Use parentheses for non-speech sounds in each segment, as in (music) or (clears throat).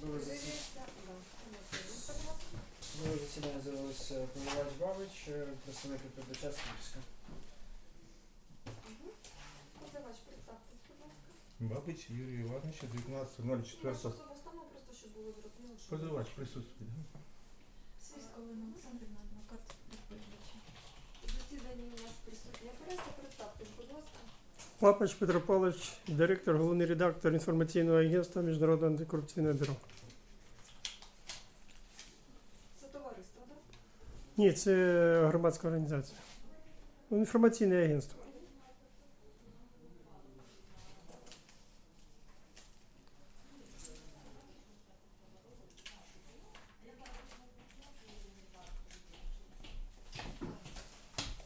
Судове засідання. Судове засідання з'явилося Позивач Бабич, е, представник відповідача Скіфська. Мгм. Позивач, представтесь, будь ласка. Бабич Юрій Іванович, 19.04. вашу стану, просто щоб було зрозуміло, що... Позивач присутствує. Свійська Олена Олександрівна, адвокат відповідача. Засідання у нас присутня преса. Представтесь, будь ласка. Папач Петро Павлович, директор, головний редактор інформаційного агентства Міжнародного антикорупційного бюро. Це товариство, так? Ні, це громадська організація. Інформаційне агентство.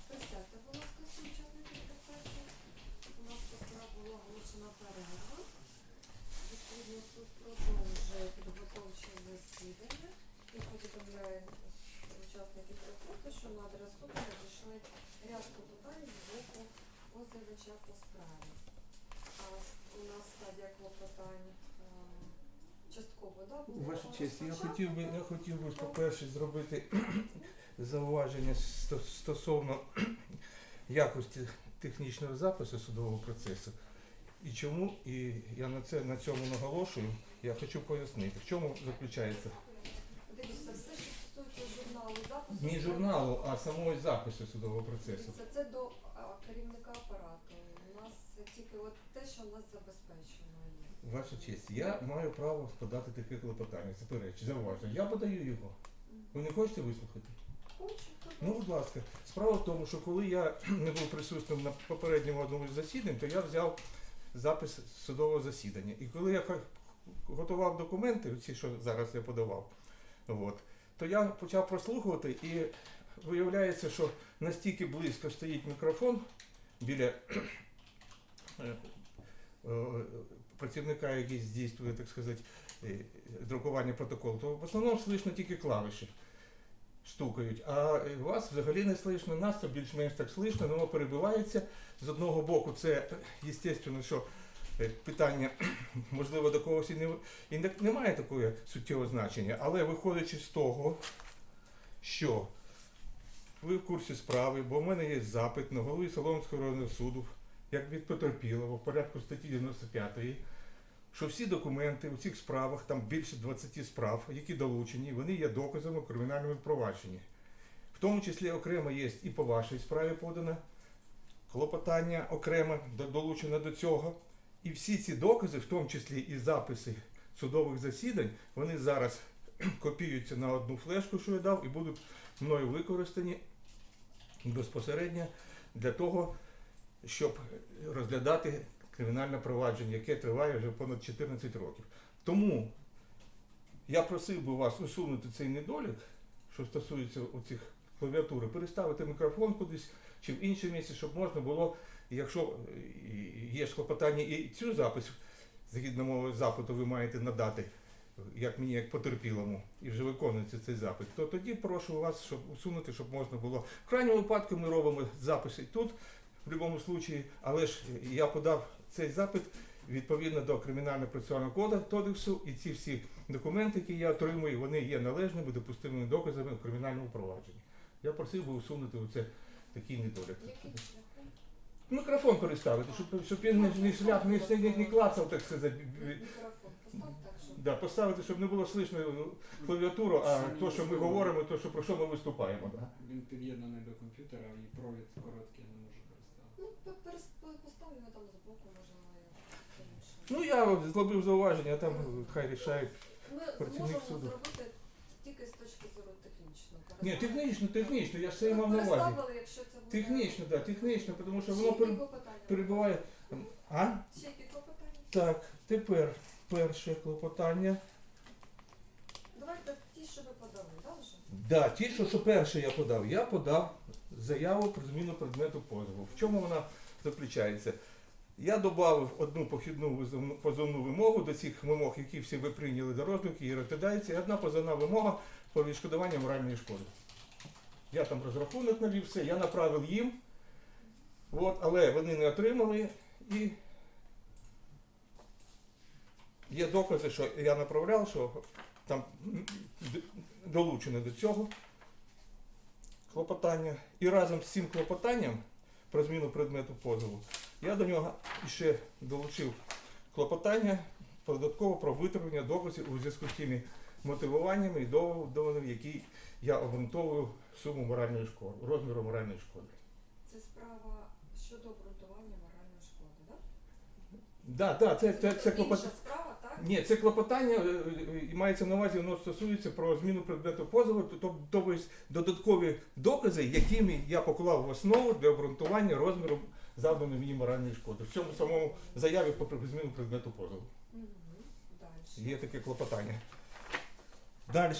Присядьте, будь ласка, всі учасники процесу. У нас справа була оголошена перерва. Відповідно, суд продовжує підготовче засідання і повідомляє учасників процесу, що на адресу суду надійшли ряд клопотань з боку позивача по справі. А с- у нас стадія клопотань е, частково, да, буде Ваша честь, я хотів би, я хотів би, по-перше, зробити (clears throat) зауваження стосовно (clears throat) якості технічного запису судового процесу. І чому, і я на це на цьому наголошую, я хочу пояснити, в чому заключається Дивіться, все, що стосується журналу запису. не журналу, а самого запису судового процесу. Це, це до а, керівника апарату. У нас тільки от те, що нас забезпечено є. Ваша честь, я маю право подати таке клопотання, заперечення, зауваження. Я подаю його. Ви не хочете вислухати? Хочу, Ну, будь ласка, справа в тому, що коли я не був присутнім на попередньому одному з засідань, то я взяв запис судового засідання. І коли я готував документи, ці, що зараз я подавав, от, то я почав прослухувати і виявляється, що настільки близько стоїть мікрофон біля е, е, працівника, який здійснює, так сказати, е, друкування протоколу, то в основному слышно тільки клавіші стукають, а е, вас взагалі не слышно, нас це більш-менш так слышно, воно перебивається. З одного боку, це, звісно, що е, питання, (clears throat) можливо, до когось і не, і не, не має такого суттєвого значення, але виходячи з того, що ви в курсі справи, бо в мене є запит на голові Соломського районного суду, як від потерпілого, в порядку статті 95 що всі документи у цих справах, там більше 20 справ, які долучені, вони є доказами в кримінальному провадженні. В тому числі окремо є і по вашій справі подано клопотання окремо до- долучено до цього. І всі ці докази, в тому числі і записи судових засідань, вони зараз (clears throat) копіюються на одну флешку, що я дав, і будуть мною використані безпосередньо для того, щоб розглядати кримінальне провадження, яке триває вже понад 14 років. Тому я просив би вас усунути цей недолік, що стосується оцих клавіатури, переставити мікрофон кудись чи в інше місце, щоб можна було, якщо є клопотання і цю запис, згідно мови запиту, ви маєте надати, як мені, як потерпілому, і вже виконується цей запит, то тоді прошу вас, щоб усунути, щоб можна було. В крайньому випадку ми робимо записи тут, в будь-якому випадку, але ж я подав цей запит відповідно до кримінального процесуального кодексу, і ці всі документи, які я отримую, вони є належними допустимими доказами в кримінальному провадженні. Я просив би усунути оце такий недолік. Мікрофон переставити, щоб, щоб він не, не шляп, не, не, не клацав, так сказати. Да, поставити, щоб не було слышно клавіатуру, а то, що ми говоримо, то, що про що ми виступаємо. Він під'єднаний до комп'ютера і провід короткий я не можу користуватися. Ну, перес- постав його там збоку, може. Ну я зробив зауваження, а там хай рішають. Ми зможемо суду. зробити тільки з точки зору технічного. Ні, технічно, технічно, я ж це і мав на увазі. якщо це буде... Технічно, так, технічно, тому що воно пер- перебуває. А? Ще які клопотання? Так, тепер перше клопотання. Давайте ті, що ви подали, да, вже? Да, ті, що, що перше я подав, я подав заяву про зміну предмету позову. В чому вона заключається? Я додав одну похідну позовну вимогу до цих вимог, які всі ви прийняли до розгляду, і розглядається, і одна позовна вимога про відшкодування моральної шкоди. Я там розрахунок навів все, я направив їм, от, але вони не отримали і Є докази, що я направляв, що там долучено до цього клопотання. І разом з цим клопотанням про зміну предмету позову я до нього ще долучив клопотання додатково про витримання доказів у зв'язку з тими мотивуваннями і доводами, які я обґрунтовую суму моральної шкоди, розміру моральної шкоди. Це справа щодо обґрунтування моральної шкоди, так? Да, да, це, це, це клопотання. інша справа, так? Ні, це клопотання е, е, і мається на увазі, воно стосується про зміну предмету позову, тобто додаткові докази, якими я поклав в основу для обґрунтування розміру завданої мені моральної шкоди. В цьому самому заяві про зміну предмету позову. Є таке клопотання. Далі.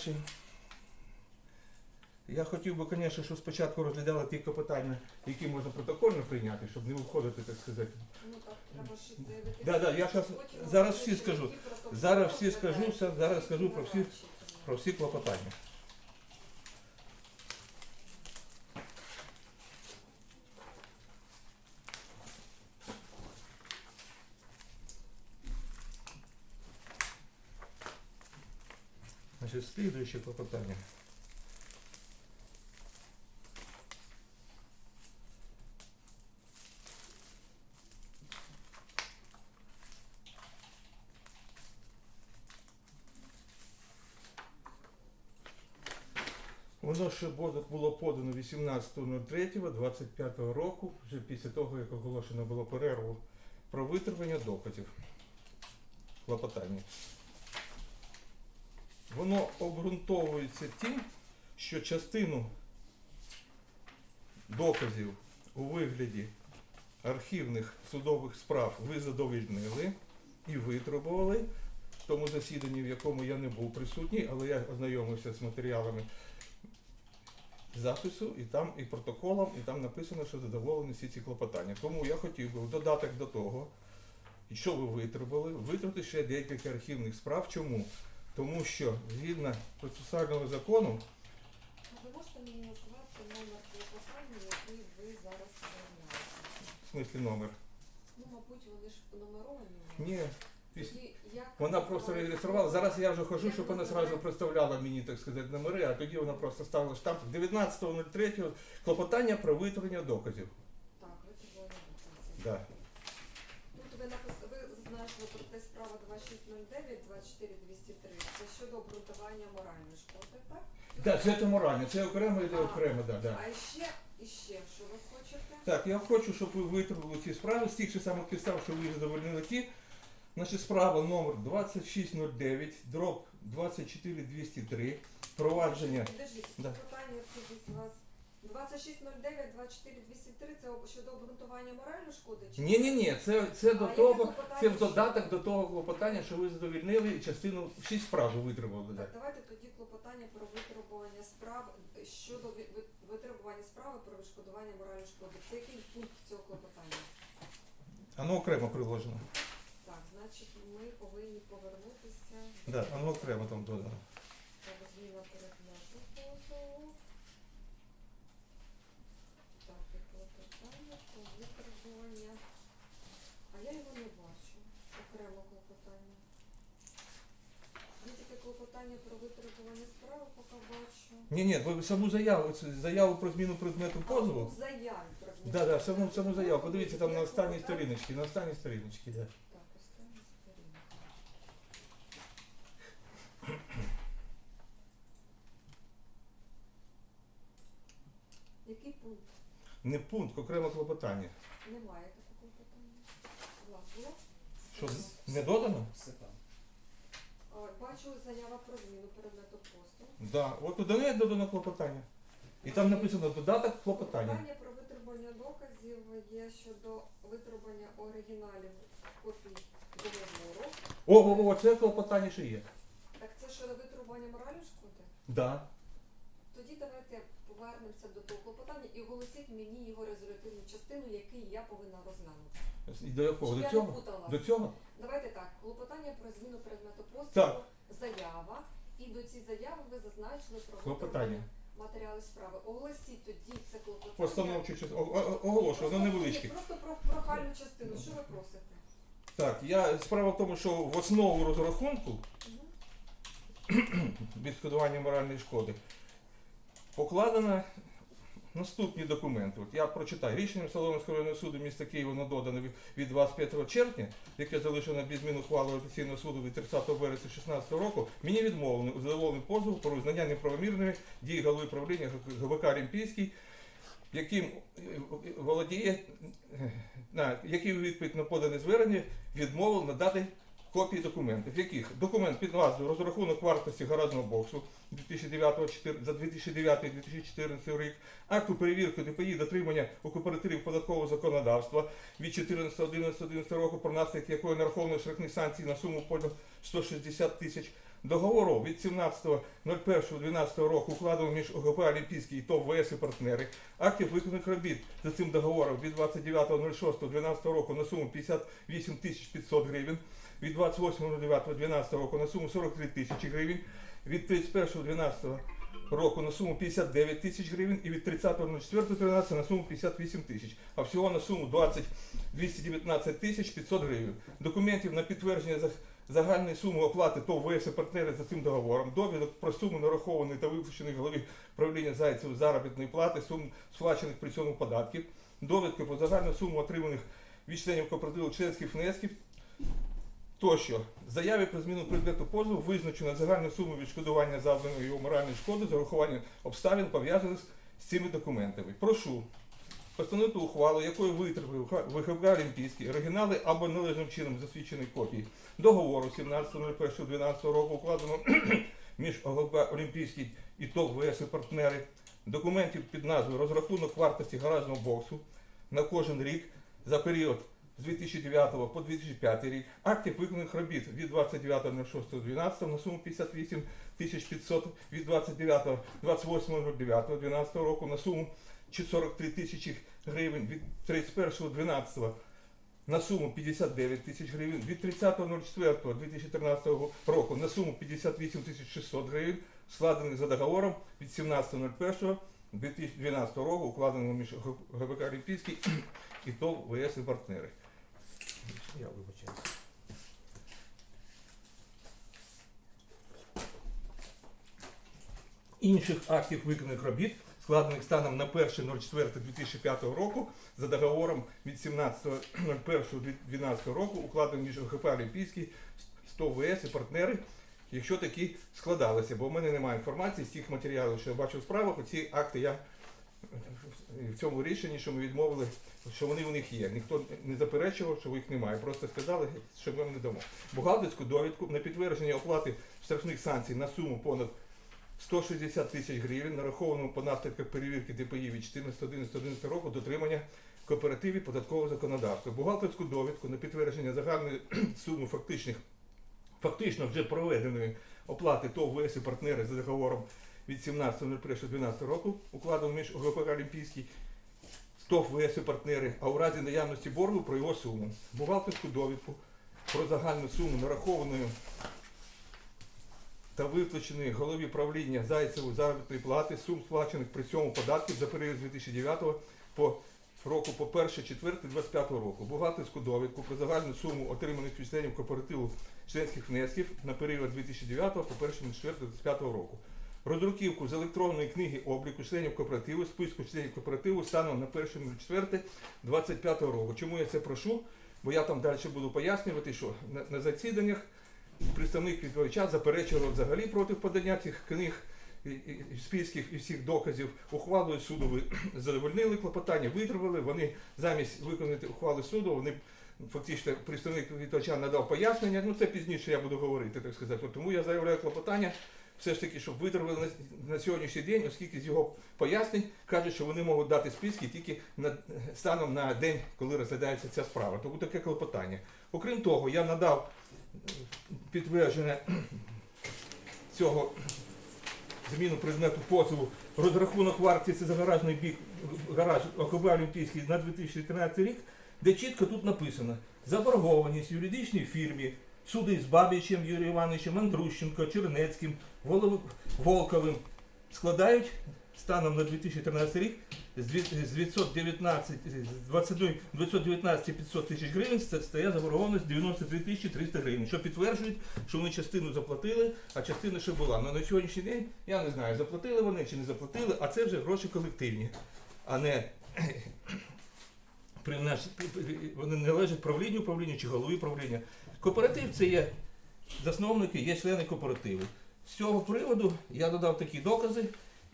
Я хотів би, звісно, щоб спочатку розглядали ті клопотання, які можна протокольно прийняти, щоб не виходити, так сказати. Ну так, треба ж заявити. Да, да, я щас- зараз всі скажу. Зараз всі скажу, зараз скажу про всі-. Про всі клопотання. Значит, следующее клопотание. Воно ще було- подано 18.03.25 року, вже після того, як оголошено було перерву про витримання доказів клопотання. Воно обґрунтовується тим, що частину доказів у вигляді архівних судових справ ви задовільнили і витребували в тому засіданні, в якому я не був присутній, але я ознайомився з матеріалами запису, і там і протоколом, і там написано, що задоволені всі ці клопотання. Тому я хотів би в додаток до того, що ви витребували, витрати ще декілька архівних справ. Чому? Тому що згідно процесуального закону, А ви можете мені назвати номер клопотання, який ви зараз заявляєте? в смислі номер. Ну, мабуть, вони ж нумеровані. Ні, вона просто реєструвала. Зараз я вже хожу, щоб вона зразу представляла мені, так сказати, номери, а тоді вона просто ставила штамп 19.03 клопотання про витворення доказів. Так, ви підводили докази. Да. Тут ви написали, ви зазначили про те справа 2609, 24203. Це щодо обґрунтування моральної шкоди, так? Да, це це морально, це окремо йде окремо, да, да. А ще, і ще, що ви хочете? Так, я хочу, щоб ви витримали ці справи з тих же самих підстав, що ви задовольнили ті. Значить, справа номер 2609, дроб 24203, провадження. Підождіть, Да. питання це у вас 2609, 24203, це щодо обґрунтування моральної шкоди? чи Ні, ні, ні, це, це А до яке того, клопотання це в ще? додаток до того клопотання, що ви задовільнили і частину 6 справ ви витримали. Да. Так, давайте тоді клопотання про витребування справ щодо ви- ви- витребування справи про відшкодування моральної шкоди. Це який пункт цього клопотання? Воно окремо приложено. Так, ми повинні повернутися Да, воно окремо там додано. до зміна передмету позову. Так, і клопотання про витребування. А я його не бачу. Окремо клопотання. Є тільки клопотання про витребування справи, поки бачу. Ні, ні, ви саму заяву, заяву про зміну предмету А, позову. у заяві про зміну Да, да, саму, саму заяву. Подивіться там на останній сторіночці, на останній сторіночці, да. Так, остання сторінка. Який пункт? Не пункт, окремо клопотання. Немає такого питання. Влад, було? Що, не додано? Все там. А, Бачу заява про зміну предмету посту. Да, от туди не додано клопотання. І там написано додаток клопотання. Питання про витребування доказів є щодо витребування оригіналів копій договору. О, о, о, це клопотання ще є. Так це щодо витребування моральної шкоди? Да. Тоді давайте повернемося до того клопотання і оголосіть мені його резолютивну частину, який я повинна розглянути. І До якого? Щоб До я не цього? путала. До цього? Давайте так, клопотання про зміну предмету Так. послугу, заява, і до цієї заяви ви зазначили про Клопотання. матеріалів справи. Оголосіть тоді це клопотання. Постановчу частину. Оголошую, воно Просто- невеличке. ні, Просто про прохальну частину. Що ви просите? Так, я справа в тому, що в основу розрахунку (clears throat) відшкодування моральної шкоди покладено наступні документи. От я прочитаю. Рішенням Солом'янського районного суду міста Києва воно додано від- від 25 червня, яке залишено без змін ухвали офіційного суду від 30 вересня 2016 року, мені відмовлено у задоволенні позову про визнання неправомірними дії голови правління ГВК Олімпійський, яким е, володіє, е, на, який відповідь на подане звернення відмовив надати копії документів, яких документ під назвою розрахунок вартості гаражного боксу 2009 за 2009-2014 рік, акту перевірки ДПІ дотримання у кооперативів податкового законодавства від 14.11.11 року, про наслідки якої нараховано штрафні санкцій на суму понад 160 тисяч. Договору від 17.01.12 року укладено між ОГП Олімпійський і ТОВ ВС і партнери, актів виконаних робіт за цим договором від 29.06.12 року на суму 58 тисяч 500 гривень, від 28.09.12 року на суму 43 тисячі гривень, від 31.12 року на суму 59 тисяч гривень і від 30.04.13 на суму 58 тисяч, а всього на суму 20 219 тисяч 500 гривень. Документів на підтвердження за- загальної суми оплати ТОВ ВС партнери за цим договором, довідок про суму нарахованої та виплаченої голові правління Зайцевої заробітної плати, сум сплачених при цьому податків, довідки про загальну суму отриманих від членів кооперативу членських внесків тощо. В заяві про зміну предмету позову визначено загальну суму відшкодування завданої його моральної шкоди з урахуванням обставин, пов'язаних з цими документами. Прошу постановити ухвалу, якою витримали ВХБ Олімпійський, оригінали або належним чином засвідчені копії. Договору 17.01.12 року укладено (clears throat) між ОГБ Олімпійський і ТОВ ВС і партнери. Документів під назвою розрахунок вартості гаражного боксу на кожен рік за період з 2009 по 2005 рік, актів виконаних робіт від 29.06.12 на суму 58 500, від 29 28.09.12 року на суму 43 тисячі гривень, від 31.12 на суму 59 тисяч гривень, від 30.04.2013 року на суму 58 тисяч 600 гривень, складених за договором від 17.01.2012 року, укладеним між ГБК Олімпійський і ТОВ ВС і партнери. Я вибачаюся. Інших актів виконаних робіт, складених станом на 1.04.2005 року за договором від 17.01.2012 року, укладеним між ГП Олімпійський, 100 ВС і партнери, якщо такі складалися, бо в мене немає інформації з тих матеріалів, що я бачу в справах, оці акти я в цьому рішенні, що ми відмовили, що вони у них є. Ніхто не заперечував, що їх немає. Просто сказали, що ми вам не дамо. Бухгалтерську довідку на підтвердження оплати штрафних санкцій на суму понад 160 тисяч гривень, нарахованому по наслідках перевірки ДПІ від 14.11.11 року дотримання кооперативів податкового законодавства. Бухгалтерську довідку на підтвердження загальної (clears throat) суми фактичних, фактично вже проведеної оплати ТОВ ВС і партнери за договором від 17.01.12 року, укладено між ОГП Олімпійський, ТОВ ВС і партнери, а у разі наявності боргу про його суму. Бухгалтерську довідку про загальну суму нарахованої та виплаченої голові правління Зайцевої заробітної плати, сум сплачених при цьому податків за період з 2009 по року по 1 4 25 року. Бухгалтерську довідку про загальну суму отриманих членів кооперативу членських внесків на період з 2009 по 1 4 25 року. Роздруківку з електронної книги обліку членів кооперативу, списку членів кооперативу станом на 1.04.25 року. Чому я це прошу? Бо я там далі буду пояснювати, що на, на засіданнях представник відповідача заперечував взагалі проти подання цих книг списків і всіх доказів. Ухвалою суду ви (clears throat) задовольнили клопотання, витримали. Вони замість виконати ухвали суду, вони фактично представник відповідача надав пояснення. Ну це пізніше я буду говорити, так сказати. Тому я заявляю клопотання. Все ж таки, щоб витримали на, сьогоднішній день, оскільки з його пояснень кажуть, що вони можуть дати списки тільки на, станом на день, коли розглядається ця справа. Тому таке клопотання. Окрім того, я надав підтвердження цього зміну предмету позову. Розрахунок вартості за гаражний бік гараж ОКБ Олімпійський на 2013 рік, де чітко тут написано заборгованість юридичній фірмі суди з Бабічем Юрієм Івановичем, Андрущенко, Чернецьким, Волковим складають станом на 2013 рік з дві- 919, з 21 919 500 тисяч гривень це стає заборгованість 93 тисячі 300 гривень, що підтверджують, що вони частину заплатили, а частина ще була. Ну на сьогоднішній день я не знаю, заплатили вони чи не заплатили, а це вже гроші колективні, а не (clears throat) при наш- вони належать правлінню управління чи голові правління. Кооператив це є засновники, є члени кооперативу. З цього приводу я додав такі докази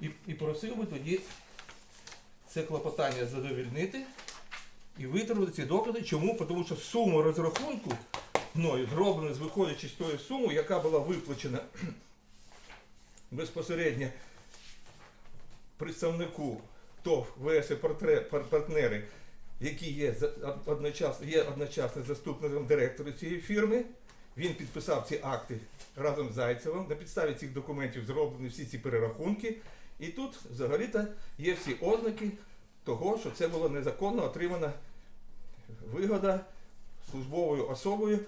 і, і просив би тоді це клопотання задовільнити і витримати ці докази. Чому? Тому що сума розрахунку мною зроблена, виходячи з тої суми, яка була виплачена (clears throat) безпосередньо представнику ТОВ ВС партнери, які є одночасно, є одночасно заступником директора цієї фірми. Він підписав ці акти разом з Зайцевим. На підставі цих документів зроблені всі ці перерахунки. І тут взагалі-то є всі ознаки того, що це була незаконно отримана вигода службовою особою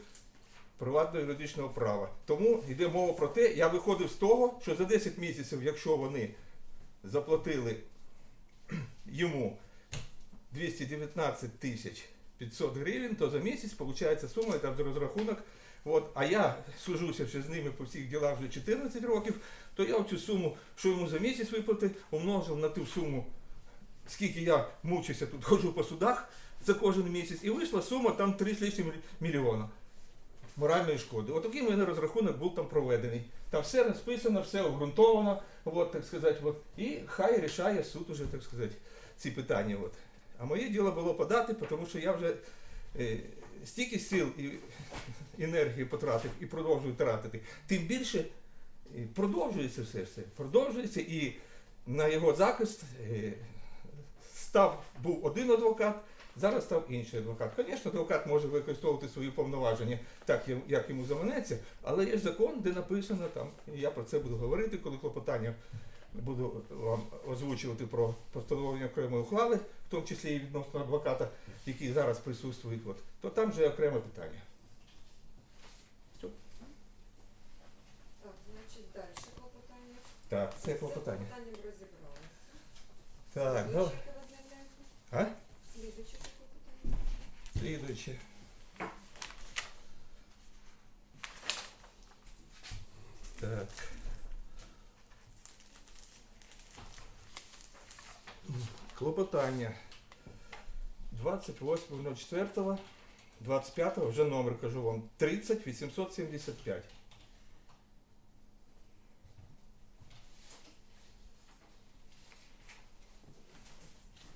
приватного юридичного права. Тому йде мова про те, я виходив з того, що за 10 місяців, якщо вони заплатили йому 219 тисяч 500 гривень, то за місяць виходить сума, там за розрахунок. От, а я сужуся ще з ними по всіх ділах вже 14 років, то я цю суму, що йому за місяць виплати, умножив на ту суму, скільки я мучуся тут, ходжу по судах за кожен місяць, і вийшла сума там 3 з лишнім мільйона моральної шкоди. Отакий в мене розрахунок був там проведений. Там все розписано, все обґрунтовано, от, так сказати, от, і хай рішає суд уже, так сказати, ці питання. От. А моє діло було подати, тому що я вже е, стільки сил і енергії потратив і продовжую тратити. Тим більше продовжується все все. Продовжується і на його захист е, став був один адвокат, зараз став інший адвокат. Звісно, адвокат може використовувати свої повноваження так, як йому заманеться, але є закон, де написано там, і я про це буду говорити, коли клопотання буду вам озвучувати про постановлення окремої ухвали, в тому числі і відносно адвоката, який зараз присутствує, от, то там вже окреме питання. Так, значить, далі клопотання. Так, це З клопотання. розібралися. Так, ну, Слідуюче, клопотання. Слідуюче. Так. Клопотання 28.04, 25 вже номер кажу вам 30 875.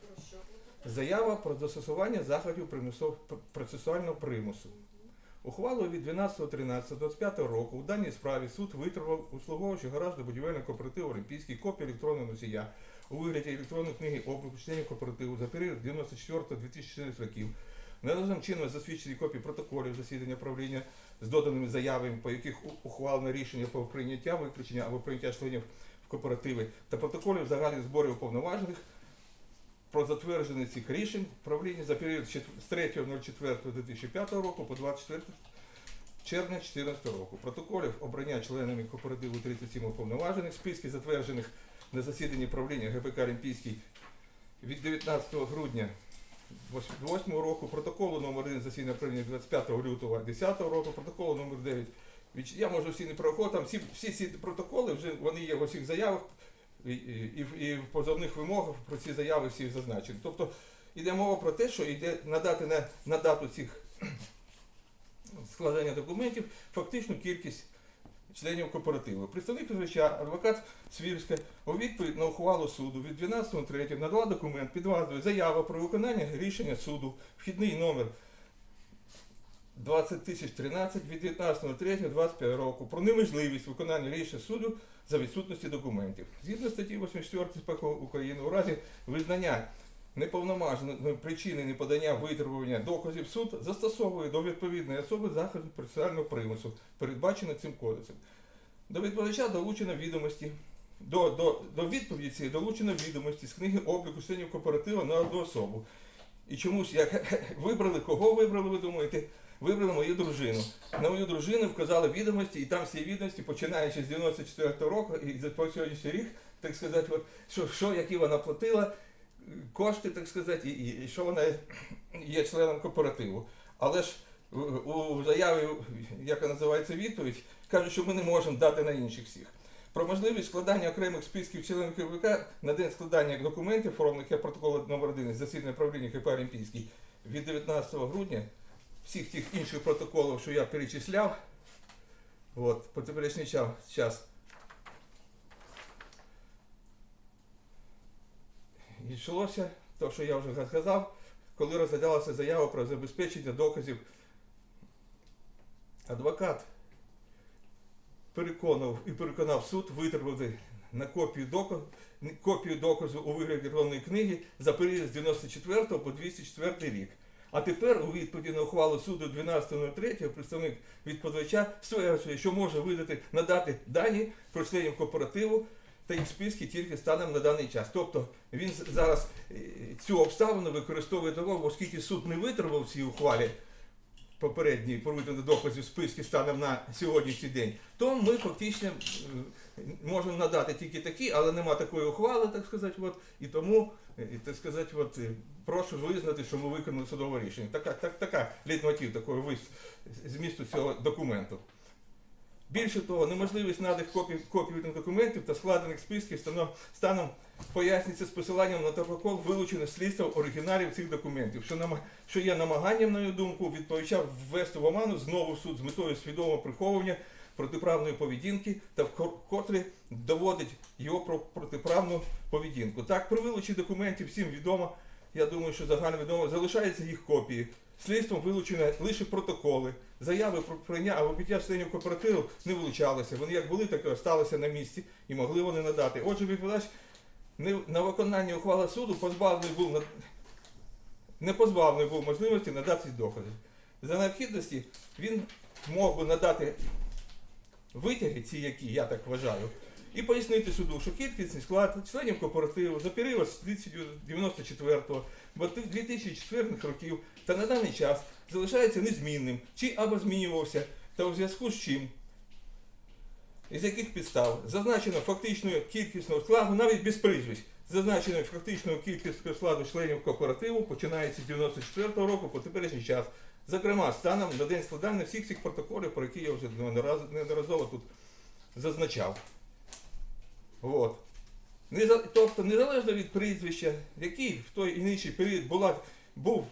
Про що клопотання? Заява про застосування заходів процесуального примусу. Ухвалою від 12.13.25 року у даній справі суд витримав услуговуючи гараж до будівельного кооперативу Олімпійський копії електронного носія у вигляді електронної книги обліку членів кооперативу за період 94-2014 років. Належним чином засвідчені копії протоколів засідання правління з доданими заявами, по яких у- ухвалене рішення про прийняття, виключення або прийняття членів в кооперативи та протоколів загальних зборів уповноважених про затвердження цих рішень правління за період з 3.04.2005 року по 24 червня 2014 року. Протоколів обрання членами кооперативу 37 уповноважених, списки затверджених на засіданні правління ГПК Олімпійський від 19 грудня 2008 року, протоколу номер 1 засідання правління 25 лютого 2010 року, протоколу номер 9 від- я можу всі не проходити, там всі, всі ці протоколи вже вони є в усіх заявах і, і, і, в- позовних вимогах про ці заяви всі зазначені. Тобто йде мова про те, що йде надати на, на дату цих (clears throat) складання документів фактичну кількість членів кооперативу. Представник звича, адвокат Свірська у відповідь на ухвалу суду від 12.03 надала документ під назвою Заява про виконання рішення суду, вхідний номер 20013 від 19.03.25 року про неможливість виконання рішення суду за відсутності документів. Згідно статті 84 СПК України, у разі визнання неповномаженої причини неподання витребування доказів суд застосовує до відповідної особи заходи процесуального примусу, передбачено цим кодексом. До відповідача долучено відомості. До, до, до відповіді цієї долучено відомості з книги обліку членів кооперативу на одну особу. І чомусь як (laughs) вибрали, кого вибрали, ви думаєте? Вибрали мою дружину. На мою дружину вказали відомості, і там всі відомості, починаючи з 94-го року і за по сьогоднішній рік, так сказати, от, що, що які вона платила, кошти, так сказати, і, і, що вона є членом кооперативу. Але ж у, заяві, яка називається відповідь, кажуть, що ми не можемо дати на інших всіх. Про можливість складання окремих списків членів КВК на день складання документів, оформлених як протоколу номер 1 з засідання правління КП Олімпійський від 19 грудня, всіх тих інших протоколів, що я перечисляв, от, по теперішній час, І йшлося, то, що я вже сказав, коли розглядалася заява про забезпечення доказів, адвокат переконав і переконав суд витребувати на копію доказу, копію доказу у вигляді електронної книги за період з 94 по 204 рік. А тепер у відповіді на ухвалу суду 12.03 представник відповідача стверджує, що може видати надати дані про членів кооперативу та їх списки тільки станом на даний час. Тобто він зараз е, цю обставину використовує того, оскільки суд не витримав в цій ухвалі попередній про видання доказів списки станом на сьогоднішній день, то ми фактично можемо надати тільки такі, але нема такої ухвали, так сказати, от, і тому, е, так сказати, от, прошу визнати, що ми виконали судове рішення. Така, так, така лейтмотив такого вис- змісту цього документу. Більше того, неможливість наданих копій, копій документів та складених списків стано- станом пояснюється з посиланням на протокол вилучених слідства оригіналів цих документів, що, нама- що є намаганням, на мою думку, відповідача ввести в оману знову в суд з метою свідомого приховування протиправної поведінки та вкотре доводить його про протиправну поведінку. Так, при вилученні документів всім відомо, я думаю, що загально відомо, залишаються їх копії. Слідством вилучені лише протоколи. Заяви про прийняття або підняття членів кооперативу не вилучалися. Вони як були, так і залишилися на місці і могли вони надати. Отже, відповідач на виконання ухвали суду позбавлений був на- не позбавлений був можливості надати докази. За необхідності він мог би надати витяги, ці які, я так вважаю, і пояснити суду, що кількісний склад членів кооперативу за період з 1994 до 2004 років та на даний час залишається незмінним чи або змінювався, та у зв'язку з чим? Із яких підстав? Зазначено фактичною кількісного складу, навіть без прізвищ, зазначено фактичною кількістю складу членів кооперативу, починається з 94 року по теперішній час. Зокрема, станом на день складання всіх цих протоколів, про які я вже неодноразово тут зазначав. От. Тобто, незалежно від прізвища, який в той інший період була, був,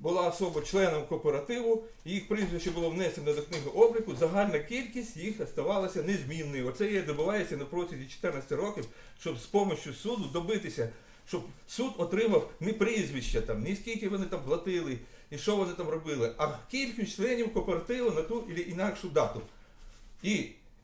була особа членом кооперативу, їх прізвище було внесено до книги обліку, загальна кількість їх оставалася незмінною. Оце є добувається на протязі 14 років, щоб з допомогою суду добитися, щоб суд отримав не прізвища, там, ні скільки вони там платили, і що вони там робили, а кількість членів кооперативу на ту чи інакшу дату. І